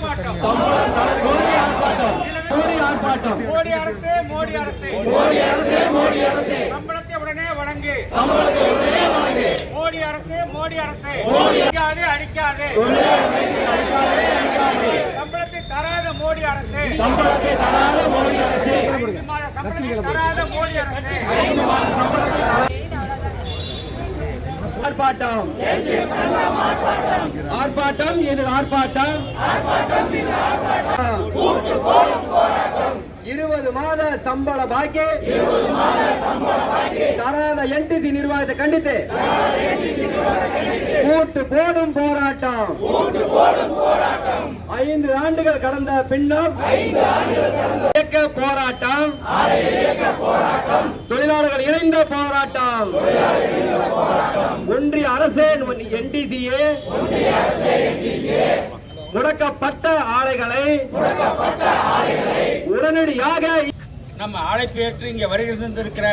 ஆர்ப்பாட்டம் ஆர்ப்பாட்டம் மோடி அரசு மோடி அரசு மோடி அரசு மோடி அரசு சம்பளத்தை உடனே வழங்கு சம்பளத்தை உடனே வழங்கு மோடி அரசு மோடி அரசு அடிக்காது அடிக்காது சம்பளத்தை தராத மோடி அரசு சம்பளத்தை தராத மோடி அரசே ஐந்து சம்பளத்தை தராத மோடி அரசு. ஆர்ப்பாட்டம். ஆர்ப்பாட்டம் இது ஆர்ப்பாட்டம். இருபது மாத சம்பள பாக்கி. தராத என்டிசி நிர்வாகத்தை கண்டித்து. கூட்டு போடும் போராட்டம். ஐந்து ஆண்டுகள் கடந்த பின்னும் இயக்க போராட்டம். தொழிலாளர்கள் போராட்டம். ஒன்றிய அரசே என்டிசிஏ முடக்கப்பட்ட ஆலைகளை உடனடியாக நம்ம அழைப்பு ஏற்று இங்க வருகிற